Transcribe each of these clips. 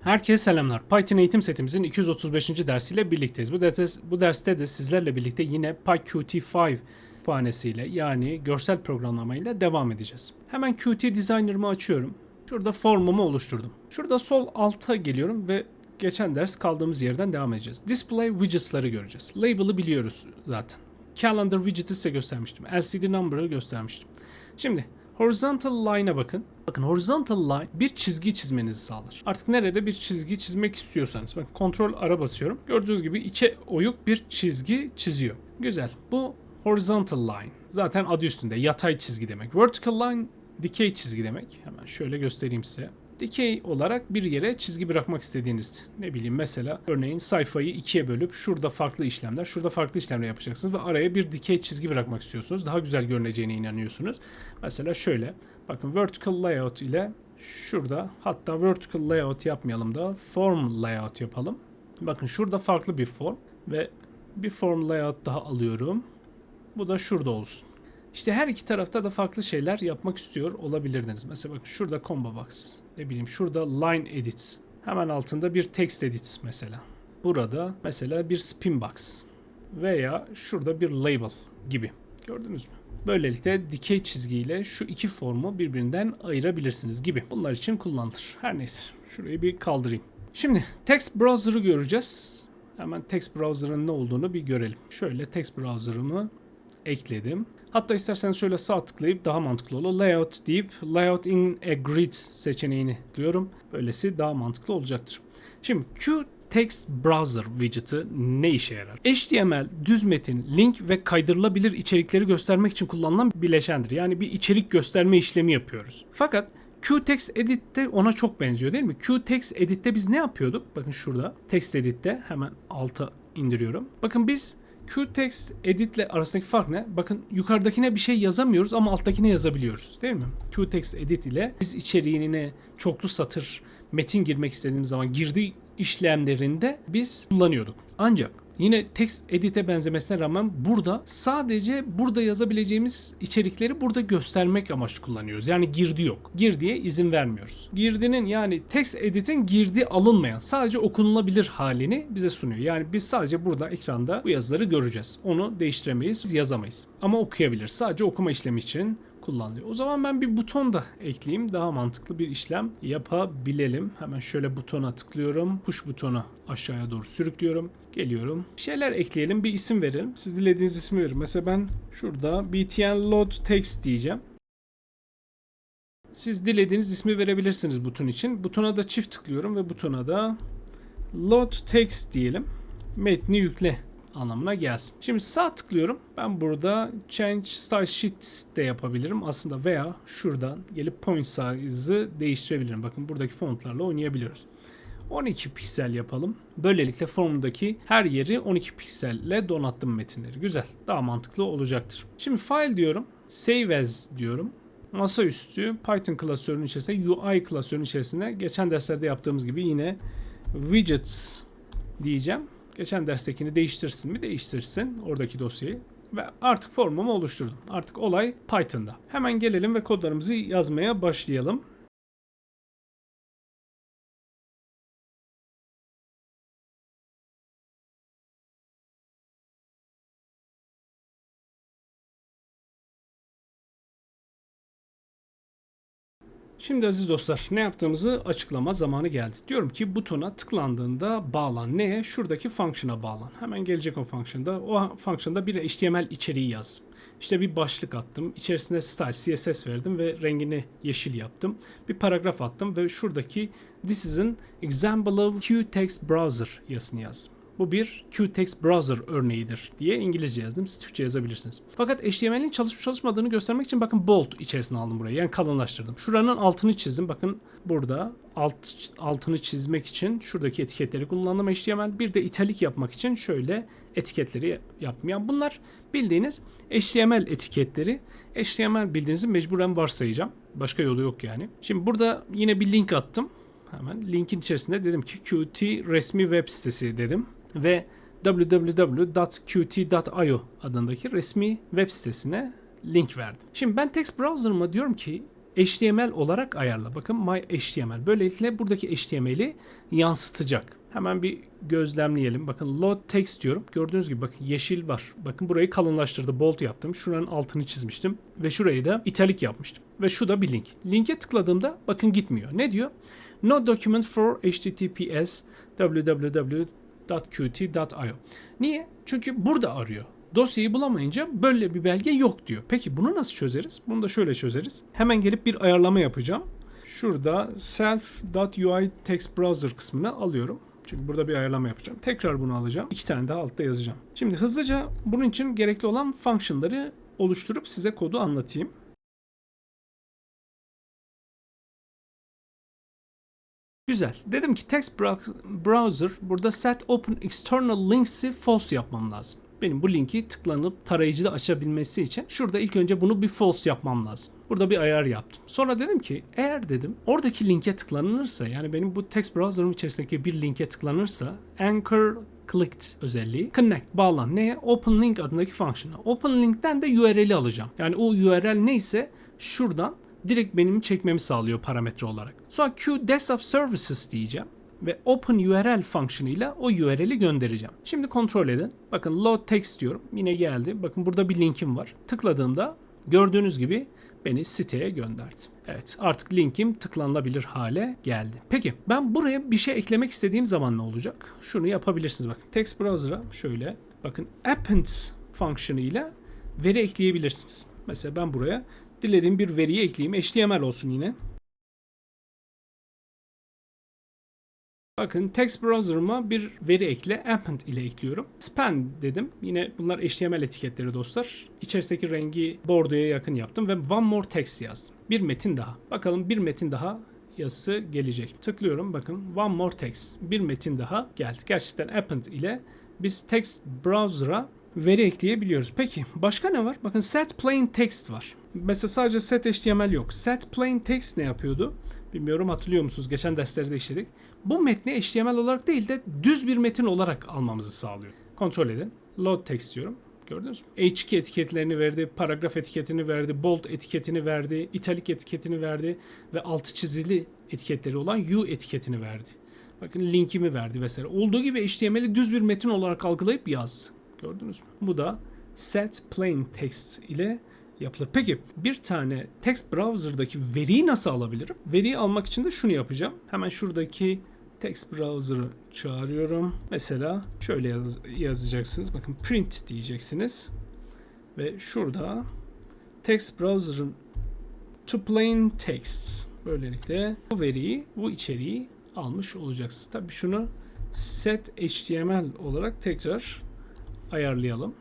Herkese selamlar. Python eğitim setimizin 235. dersiyle birlikteyiz. Bu, derste, bu derste de sizlerle birlikte yine PyQt5 kütüphanesiyle yani görsel programlamayla devam edeceğiz. Hemen Qt Designer'ımı açıyorum. Şurada formumu oluşturdum. Şurada sol alta geliyorum ve geçen ders kaldığımız yerden devam edeceğiz. Display widgets'ları göreceğiz. Label'ı biliyoruz zaten. Calendar widget'ı size göstermiştim. LCD number'ı göstermiştim. Şimdi Horizontal line'a bakın. Bakın horizontal line bir çizgi çizmenizi sağlar. Artık nerede bir çizgi çizmek istiyorsanız. Bakın kontrol ara basıyorum. Gördüğünüz gibi içe oyuk bir çizgi çiziyor. Güzel. Bu horizontal line. Zaten adı üstünde yatay çizgi demek. Vertical line dikey çizgi demek. Hemen şöyle göstereyim size. Dikey olarak bir yere çizgi bırakmak istediğiniz ne bileyim mesela örneğin sayfayı ikiye bölüp şurada farklı işlemler şurada farklı işlemler yapacaksınız ve araya bir dikey çizgi bırakmak istiyorsunuz. Daha güzel görüneceğine inanıyorsunuz. Mesela şöyle bakın vertical layout ile şurada hatta vertical layout yapmayalım da form layout yapalım. Bakın şurada farklı bir form ve bir form layout daha alıyorum. Bu da şurada olsun. İşte her iki tarafta da farklı şeyler yapmak istiyor olabilirdiniz. Mesela bakın şurada combo box. Ne bileyim şurada line edit. Hemen altında bir text edit mesela. Burada mesela bir spin box. Veya şurada bir label gibi. Gördünüz mü? Böylelikle dikey çizgiyle şu iki formu birbirinden ayırabilirsiniz gibi. Bunlar için kullanılır. Her neyse. Şurayı bir kaldırayım. Şimdi text browser'ı göreceğiz. Hemen text browser'ın ne olduğunu bir görelim. Şöyle text browser'ımı ekledim. Hatta isterseniz şöyle sağ tıklayıp daha mantıklı olur. Layout deyip Layout in a Grid seçeneğini diyorum. Böylesi daha mantıklı olacaktır. Şimdi Q Text Browser widget'ı ne işe yarar? HTML, düz metin, link ve kaydırılabilir içerikleri göstermek için kullanılan bileşendir. Yani bir içerik gösterme işlemi yapıyoruz. Fakat Qtext Edit'te ona çok benziyor değil mi? Qtext Edit'te biz ne yapıyorduk? Bakın şurada Text Edit'te hemen alta indiriyorum. Bakın biz Qtext Edit ile arasındaki fark ne? Bakın yukarıdakine bir şey yazamıyoruz ama alttakine yazabiliyoruz. Değil mi? Qtext Edit ile biz içeriğine çoklu satır metin girmek istediğimiz zaman girdi işlemlerinde biz kullanıyorduk. Ancak Yine text edit'e benzemesine rağmen burada sadece burada yazabileceğimiz içerikleri burada göstermek amaçlı kullanıyoruz. Yani girdi yok. Girdiye izin vermiyoruz. Girdinin yani text edit'in girdi alınmayan sadece okunulabilir halini bize sunuyor. Yani biz sadece burada ekranda bu yazıları göreceğiz. Onu değiştiremeyiz, yazamayız. Ama okuyabilir. Sadece okuma işlemi için kullanılıyor. O zaman ben bir buton da ekleyeyim. Daha mantıklı bir işlem yapabilelim. Hemen şöyle butona tıklıyorum. Push butonu aşağıya doğru sürüklüyorum. Geliyorum. Bir şeyler ekleyelim. Bir isim verelim. Siz dilediğiniz ismi verin. Mesela ben şurada btn load text diyeceğim. Siz dilediğiniz ismi verebilirsiniz buton için. Butona da çift tıklıyorum ve butona da load text diyelim. Metni yükle anlamına gelsin. Şimdi sağ tıklıyorum. Ben burada change style sheet de yapabilirim aslında veya şuradan gelip point size'ı değiştirebilirim. Bakın buradaki fontlarla oynayabiliyoruz. 12 piksel yapalım. Böylelikle formundaki her yeri 12 pikselle donattım metinleri. Güzel. Daha mantıklı olacaktır. Şimdi file diyorum. Save as diyorum. Masaüstü Python klasörünün içerisinde UI klasörünün içerisinde geçen derslerde yaptığımız gibi yine widgets diyeceğim. Geçen derstekini değiştirsin mi? Değiştirsin oradaki dosyayı. Ve artık formumu oluşturdum. Artık olay Python'da. Hemen gelelim ve kodlarımızı yazmaya başlayalım. Şimdi aziz dostlar ne yaptığımızı açıklama zamanı geldi. Diyorum ki butona tıklandığında bağlan. Neye? Şuradaki function'a bağlan. Hemen gelecek o function'da. O function'da bir HTML içeriği yaz. İşte bir başlık attım. İçerisine style CSS verdim ve rengini yeşil yaptım. Bir paragraf attım ve şuradaki This is an example of Qtext browser yazısını yazdım. Bu bir Qtext browser örneğidir diye İngilizce yazdım. Siz Türkçe yazabilirsiniz. Fakat HTML'in çalışıp çalışmadığını göstermek için bakın bold içerisine aldım burayı. Yani kalınlaştırdım. Şuranın altını çizdim. Bakın burada alt altını çizmek için şuradaki etiketleri kullandım HTML. Bir de italik yapmak için şöyle etiketleri yapmayan. Bunlar bildiğiniz HTML etiketleri. HTML bildiğinizi mecburen varsayacağım. Başka yolu yok yani. Şimdi burada yine bir link attım. Hemen linkin içerisinde dedim ki Qt resmi web sitesi dedim ve www.qt.io adındaki resmi web sitesine link verdim. Şimdi ben text browser'ıma diyorum ki HTML olarak ayarla. Bakın my HTML. Böylelikle buradaki HTML'i yansıtacak. Hemen bir gözlemleyelim. Bakın load text diyorum. Gördüğünüz gibi bakın yeşil var. Bakın burayı kalınlaştırdı. Bold yaptım. Şuranın altını çizmiştim. Ve şurayı da italik yapmıştım. Ve şu da bir link. Linke tıkladığımda bakın gitmiyor. Ne diyor? No document for https www.qt.io. Niye? Çünkü burada arıyor. Dosyayı bulamayınca böyle bir belge yok diyor. Peki bunu nasıl çözeriz? Bunu da şöyle çözeriz. Hemen gelip bir ayarlama yapacağım. Şurada self.ui text browser kısmını alıyorum. Çünkü burada bir ayarlama yapacağım. Tekrar bunu alacağım. İki tane daha altta yazacağım. Şimdi hızlıca bunun için gerekli olan function'ları oluşturup size kodu anlatayım. Güzel. Dedim ki text browser burada set open external links'i false yapmam lazım. Benim bu linki tıklanıp tarayıcıda açabilmesi için şurada ilk önce bunu bir false yapmam lazım. Burada bir ayar yaptım. Sonra dedim ki eğer dedim oradaki linke tıklanırsa yani benim bu text browser'ım içerisindeki bir linke tıklanırsa anchor clicked özelliği connect bağlan neye? Open link adındaki function'a. Open link'ten de URL'i alacağım. Yani o URL neyse şuradan direkt benim çekmemi sağlıyor parametre olarak. Sonra Q desktop services diyeceğim ve open URL fonksiyonuyla o URL'i göndereceğim. Şimdi kontrol edin. Bakın load text diyorum. Yine geldi. Bakın burada bir linkim var. Tıkladığımda gördüğünüz gibi beni siteye gönderdi. Evet artık linkim tıklanılabilir hale geldi. Peki ben buraya bir şey eklemek istediğim zaman ne olacak? Şunu yapabilirsiniz. Bakın text browser'a şöyle bakın append fonksiyonuyla veri ekleyebilirsiniz. Mesela ben buraya dilediğim bir veriyi ekleyeyim. HTML olsun yine. Bakın text browser'ıma bir veri ekle append ile ekliyorum. Span dedim. Yine bunlar HTML etiketleri dostlar. İçerisindeki rengi bordoya yakın yaptım ve one more text yazdım. Bir metin daha. Bakalım bir metin daha yazısı gelecek. Tıklıyorum bakın one more text. Bir metin daha geldi. Gerçekten append ile biz text browser'a veri ekleyebiliyoruz. Peki başka ne var? Bakın set plain text var. Mesela sadece set HTML yok. Set plain text ne yapıyordu? Bilmiyorum hatırlıyor musunuz? Geçen derslerde işledik. Bu metni HTML olarak değil de düz bir metin olarak almamızı sağlıyor. Kontrol edin. Load text diyorum. Gördünüz mü? H2 etiketlerini verdi, paragraf etiketini verdi, bold etiketini verdi, italik etiketini verdi ve altı çizili etiketleri olan U etiketini verdi. Bakın linkimi verdi vesaire. Olduğu gibi HTML'i düz bir metin olarak algılayıp yaz. Gördünüz mü? Bu da set plain text ile yapılır. Peki bir tane text browser'daki veriyi nasıl alabilirim? Veriyi almak için de şunu yapacağım. Hemen şuradaki text browser'ı çağırıyorum. Mesela şöyle yaz, yazacaksınız. Bakın print diyeceksiniz. Ve şurada text browser'ın to plain text. Böylelikle bu veriyi, bu içeriği almış olacaksınız. Tabii şunu set html olarak tekrar ayarlayalım.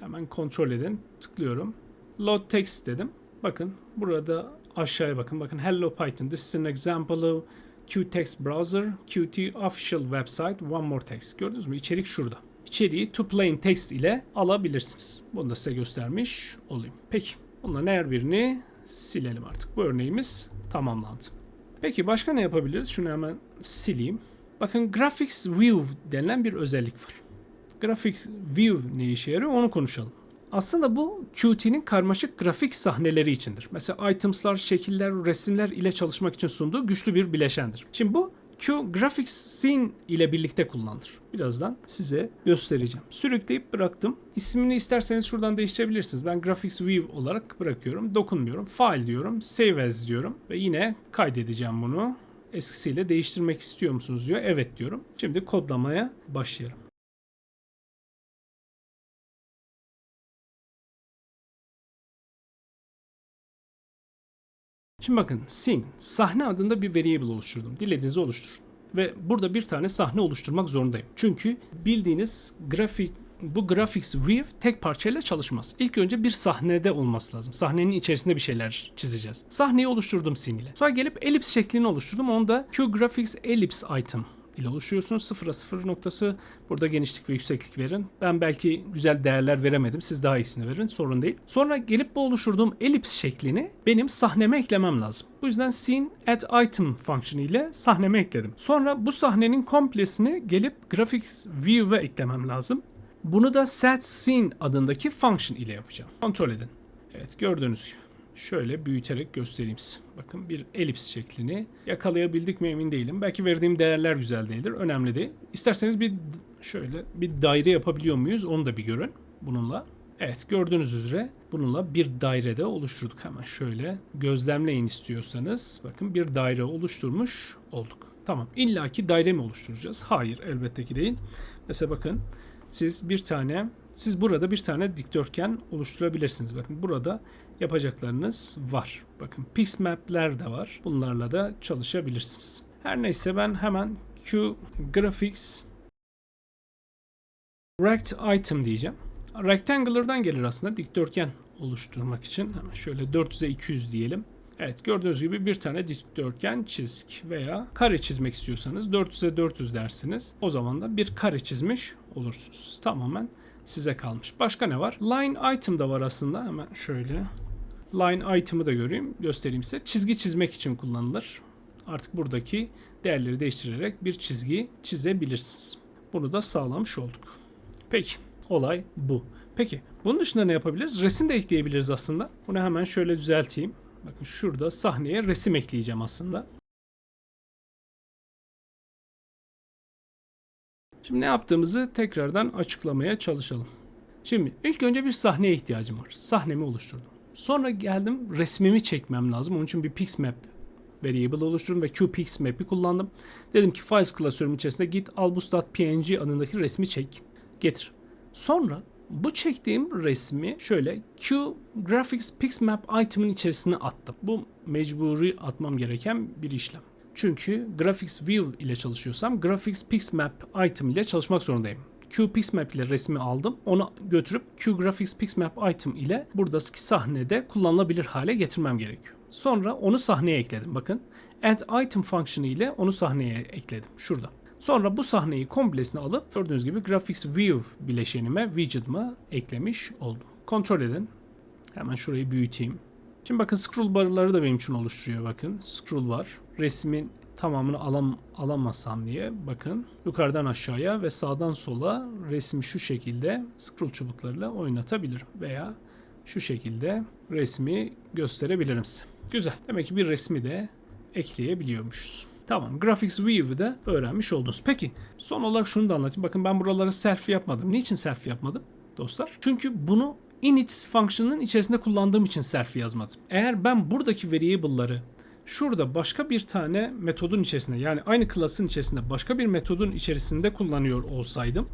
Hemen kontrol edin. Tıklıyorum. Load text dedim. Bakın burada aşağıya bakın. Bakın Hello Python. This is an example of Qtext browser, Qt official website, one more text. Gördünüz mü? İçerik şurada. İçeriği to plain text ile alabilirsiniz. Bunu da size göstermiş olayım. Peki. Bunların her birini silelim artık. Bu örneğimiz tamamlandı. Peki başka ne yapabiliriz? Şunu hemen sileyim. Bakın Graphics View denilen bir özellik var. Graphics View ne işe yarıyor onu konuşalım. Aslında bu Qt'nin karmaşık grafik sahneleri içindir. Mesela items'lar, şekiller, resimler ile çalışmak için sunduğu güçlü bir bileşendir. Şimdi bu Q Graphics Scene ile birlikte kullanılır. Birazdan size göstereceğim. Sürükleyip bıraktım. İsmini isterseniz şuradan değiştirebilirsiniz. Ben Graphics View olarak bırakıyorum. Dokunmuyorum. File diyorum. Save as diyorum. Ve yine kaydedeceğim bunu. Eskisiyle değiştirmek istiyor musunuz diyor. Evet diyorum. Şimdi kodlamaya başlayalım. Şimdi bakın scene, sahne adında bir variable oluşturdum. Dilediğinizi oluşturun. Ve burada bir tane sahne oluşturmak zorundayım. Çünkü bildiğiniz grafik bu graphics view tek parçayla çalışmaz. İlk önce bir sahnede olması lazım. Sahnenin içerisinde bir şeyler çizeceğiz. Sahneyi oluşturdum scene ile. Sonra gelip elips şeklini oluşturdum. Onu da QGraphics ellipse item ile oluşuyorsunuz. Sıfıra sıfır noktası burada genişlik ve yükseklik verin. Ben belki güzel değerler veremedim. Siz daha iyisini verin. Sorun değil. Sonra gelip bu oluşturduğum elips şeklini benim sahneme eklemem lazım. Bu yüzden scene add item fonksiyonu ile sahneme ekledim. Sonra bu sahnenin komplesini gelip graphics view'e eklemem lazım. Bunu da set scene adındaki function ile yapacağım. Kontrol edin. Evet gördüğünüz gibi. Şöyle büyüterek göstereyim size. Bakın bir elips şeklini yakalayabildik mi emin değilim. Belki verdiğim değerler güzel değildir. Önemli değil. İsterseniz bir şöyle bir daire yapabiliyor muyuz? Onu da bir görün bununla. Evet gördüğünüz üzere bununla bir dairede oluşturduk. Hemen şöyle gözlemleyin istiyorsanız. Bakın bir daire oluşturmuş olduk. Tamam illaki daire mi oluşturacağız? Hayır elbette ki değil. Mesela bakın siz bir tane siz burada bir tane dikdörtgen oluşturabilirsiniz. Bakın burada yapacaklarınız var. Bakın Pixmap'ler de var. Bunlarla da çalışabilirsiniz. Her neyse ben hemen Q Graphics Rect Item diyeceğim. Rectangular'dan gelir aslında dikdörtgen oluşturmak için. Hemen şöyle 400'e 200 diyelim. Evet gördüğünüz gibi bir tane dikdörtgen çizik veya kare çizmek istiyorsanız 400'e 400 dersiniz. O zaman da bir kare çizmiş olursunuz. Tamamen size kalmış. Başka ne var? Line item da var aslında. Hemen şöyle line item'ı da göreyim, göstereyim size. Çizgi çizmek için kullanılır. Artık buradaki değerleri değiştirerek bir çizgi çizebilirsiniz. Bunu da sağlamış olduk. Peki, olay bu. Peki, bunun dışında ne yapabiliriz? Resim de ekleyebiliriz aslında. Bunu hemen şöyle düzelteyim. Bakın şurada sahneye resim ekleyeceğim aslında. Şimdi ne yaptığımızı tekrardan açıklamaya çalışalım. Şimdi ilk önce bir sahneye ihtiyacım var. Sahnemi oluşturdum. Sonra geldim resmimi çekmem lazım. Onun için bir Pixmap variable oluşturdum ve QPixMap'i kullandım. Dedim ki files klasörüm içerisinde git albus.png adındaki resmi çek. Getir. Sonra bu çektiğim resmi şöyle Q Graphics Pixmap item'ın içerisine attım. Bu mecburi atmam gereken bir işlem. Çünkü Graphics View ile çalışıyorsam Graphics Pixmap item ile çalışmak zorundayım. QPixMap ile resmi aldım. Onu götürüp QGraphics Pixmap item ile buradaki sahnede kullanılabilir hale getirmem gerekiyor. Sonra onu sahneye ekledim. Bakın add item fonksiyonu ile onu sahneye ekledim. Şurada. Sonra bu sahneyi komplesini alıp gördüğünüz gibi Graphics View bileşenime, widget'ıma eklemiş oldum. Kontrol edin. Hemen şurayı büyüteyim. Şimdi bakın scroll barları da benim için oluşturuyor bakın. Scroll bar. Resmin tamamını alam, alamazsam diye bakın yukarıdan aşağıya ve sağdan sola resmi şu şekilde scroll çubuklarıyla oynatabilirim veya şu şekilde resmi gösterebilirim size. Güzel. Demek ki bir resmi de ekleyebiliyormuşuz. Tamam. Graphics View'u da öğrenmiş oldunuz. Peki son olarak şunu da anlatayım. Bakın ben buraları selfie yapmadım. Niçin selfie yapmadım dostlar? Çünkü bunu init fonksiyonunun içerisinde kullandığım için selfie yazmadım. Eğer ben buradaki variable'ları şurada başka bir tane metodun içerisinde yani aynı klasın içerisinde başka bir metodun içerisinde kullanıyor olsaydım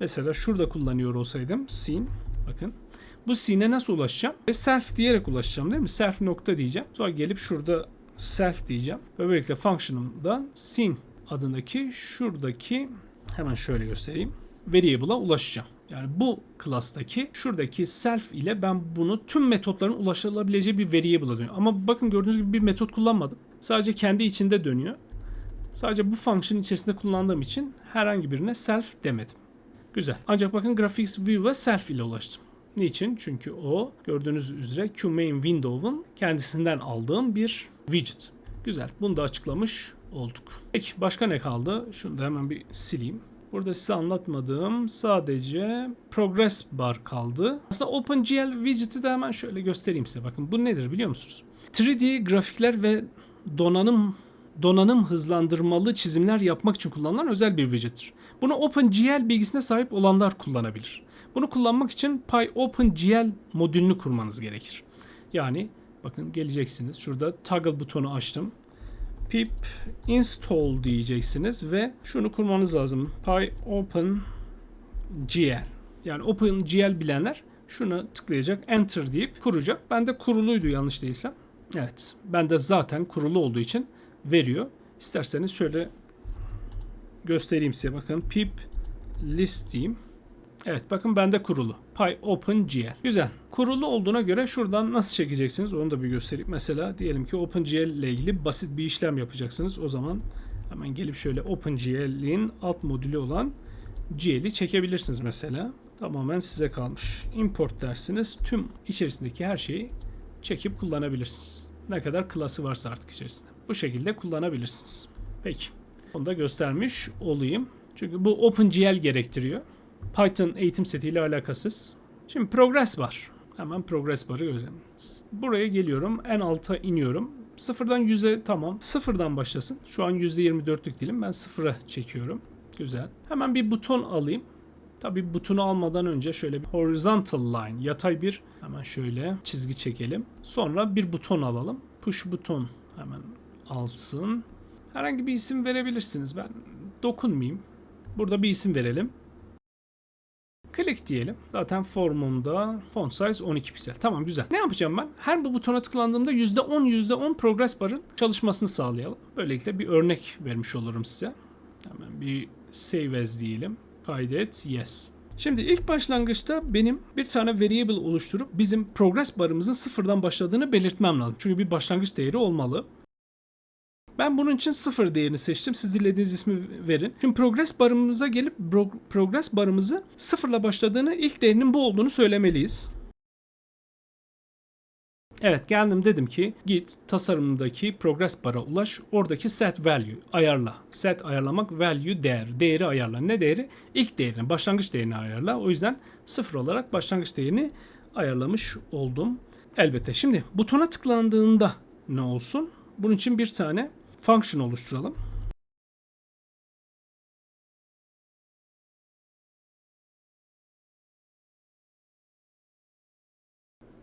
mesela şurada kullanıyor olsaydım scene bakın bu scene'e nasıl ulaşacağım? Ve self diyerek ulaşacağım değil mi? Self nokta diyeceğim. Sonra gelip şurada self diyeceğim. Ve böylelikle function'ımdan scene adındaki şuradaki hemen şöyle göstereyim. Variable'a ulaşacağım. Yani bu class'taki şuradaki self ile ben bunu tüm metotların ulaşılabileceği bir variable'a dönüyor. Ama bakın gördüğünüz gibi bir metot kullanmadım. Sadece kendi içinde dönüyor. Sadece bu function içerisinde kullandığım için herhangi birine self demedim. Güzel. Ancak bakın graphics view'a self ile ulaştım. Niçin? Çünkü o gördüğünüz üzere QMain kendisinden aldığım bir widget. Güzel. Bunu da açıklamış olduk. Peki başka ne kaldı? Şunu da hemen bir sileyim. Burada size anlatmadığım sadece progress bar kaldı. Aslında OpenGL widget'i de hemen şöyle göstereyim size. Bakın bu nedir biliyor musunuz? 3D grafikler ve donanım donanım hızlandırmalı çizimler yapmak için kullanılan özel bir widget'tir. Bunu OpenGL bilgisine sahip olanlar kullanabilir. Bunu kullanmak için PyOpenGL modülünü kurmanız gerekir. Yani bakın geleceksiniz. Şurada toggle butonu açtım. pip install diyeceksiniz ve şunu kurmanız lazım. PyOpenGL. Yani OpenGL bilenler şunu tıklayacak, enter deyip kuracak. Ben de kuruluydu yanlış değilsem. Evet, ben de zaten kurulu olduğu için veriyor. İsterseniz şöyle göstereyim size. Bakın pip list diyeyim. Evet bakın bende kurulu. PyOpenGL. Güzel. Kurulu olduğuna göre şuradan nasıl çekeceksiniz onu da bir göstereyim. Mesela diyelim ki OpenGL ile ilgili basit bir işlem yapacaksınız. O zaman hemen gelip şöyle OpenGL'in alt modülü olan GL'i çekebilirsiniz mesela. Tamamen size kalmış. Import dersiniz. Tüm içerisindeki her şeyi çekip kullanabilirsiniz. Ne kadar klası varsa artık içerisinde. Bu şekilde kullanabilirsiniz. Peki. Onu da göstermiş olayım. Çünkü bu OpenGL gerektiriyor. Python eğitim setiyle alakasız. Şimdi progress var. Hemen progress barı. S- Buraya geliyorum. En alta iniyorum. Sıfırdan yüze tamam. Sıfırdan başlasın. Şu an yüzde 24'lük dilim. Ben sıfıra çekiyorum. Güzel. Hemen bir buton alayım. Tabii butonu almadan önce şöyle bir horizontal line, yatay bir hemen şöyle çizgi çekelim. Sonra bir buton alalım. Push buton hemen alsın. Herhangi bir isim verebilirsiniz. Ben dokunmayayım. Burada bir isim verelim. Click diyelim. Zaten formumda font size 12 piksel. Tamam güzel. Ne yapacağım ben? Her bu butona tıklandığımda %10 %10 progress barın çalışmasını sağlayalım. Böylelikle bir örnek vermiş olurum size. Hemen bir save as diyelim. Kaydet yes. Şimdi ilk başlangıçta benim bir tane variable oluşturup bizim progress barımızın sıfırdan başladığını belirtmem lazım. Çünkü bir başlangıç değeri olmalı. Ben bunun için sıfır değerini seçtim. Siz dilediğiniz ismi verin. Şimdi progress barımıza gelip progress barımızı sıfırla başladığını ilk değerinin bu olduğunu söylemeliyiz. Evet geldim dedim ki git tasarımdaki progress bara ulaş oradaki set value ayarla. Set ayarlamak value değer. Değeri ayarla. Ne değeri? İlk değerini başlangıç değerini ayarla. O yüzden sıfır olarak başlangıç değerini ayarlamış oldum. Elbette. Şimdi butona tıklandığında ne olsun? Bunun için bir tane function oluşturalım.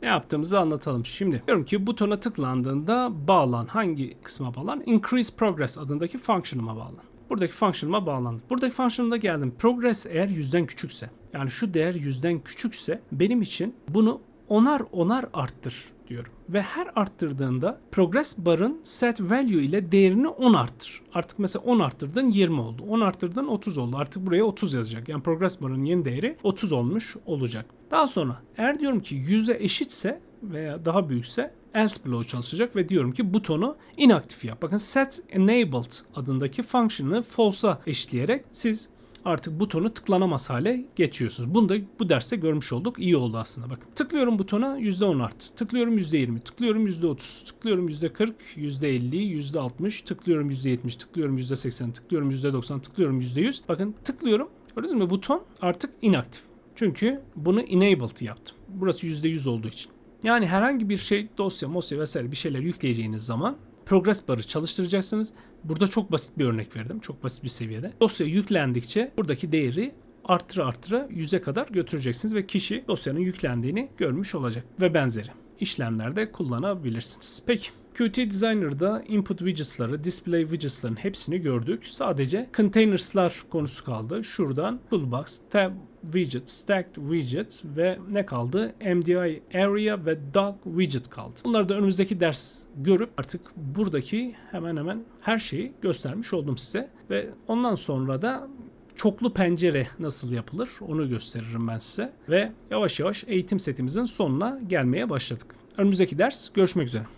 Ne yaptığımızı anlatalım. Şimdi diyorum ki butona tıklandığında bağlan hangi kısma bağlan? Increase progress adındaki function'ıma bağlan. Buradaki function'ıma bağlandı. Buradaki function'ıma geldim. Progress eğer yüzden küçükse yani şu değer yüzden küçükse benim için bunu onar onar arttır diyorum. Ve her arttırdığında progress barın set value ile değerini 10 arttır. Artık mesela 10 arttırdın 20 oldu. 10 arttırdın 30 oldu. Artık buraya 30 yazacak. Yani progress barın yeni değeri 30 olmuş olacak. Daha sonra eğer diyorum ki 100'e eşitse veya daha büyükse else bloğu çalışacak ve diyorum ki butonu inaktif yap. Bakın set enabled adındaki function'ı false'a eşitleyerek siz artık butonu tıklanamaz hale getiriyorsunuz. Bunu da bu derste görmüş olduk. İyi oldu aslında. Bakın tıklıyorum butona %10 arttı. Tıklıyorum %20, tıklıyorum %30, tıklıyorum %40, %50, %60, tıklıyorum %70, tıklıyorum %80, tıklıyorum %90, tıklıyorum %100. Bakın tıklıyorum. Gördünüz mü? Buton artık inaktif. Çünkü bunu enabled yaptım. Burası %100 olduğu için. Yani herhangi bir şey dosya, mosya vesaire bir şeyler yükleyeceğiniz zaman progress barı çalıştıracaksınız. Burada çok basit bir örnek verdim. Çok basit bir seviyede. Dosya yüklendikçe buradaki değeri artıra artıra 100'e kadar götüreceksiniz ve kişi dosyanın yüklendiğini görmüş olacak ve benzeri işlemlerde kullanabilirsiniz. Peki Qt Designer'da input widgets'ları, display widgets'ların hepsini gördük. Sadece containers'lar konusu kaldı. Şuradan toolbox, tab widget, stacked widget ve ne kaldı? MDI area ve dock widget kaldı. Bunları da önümüzdeki ders görüp artık buradaki hemen hemen her şeyi göstermiş oldum size ve ondan sonra da çoklu pencere nasıl yapılır onu gösteririm ben size ve yavaş yavaş eğitim setimizin sonuna gelmeye başladık. Önümüzdeki ders görüşmek üzere.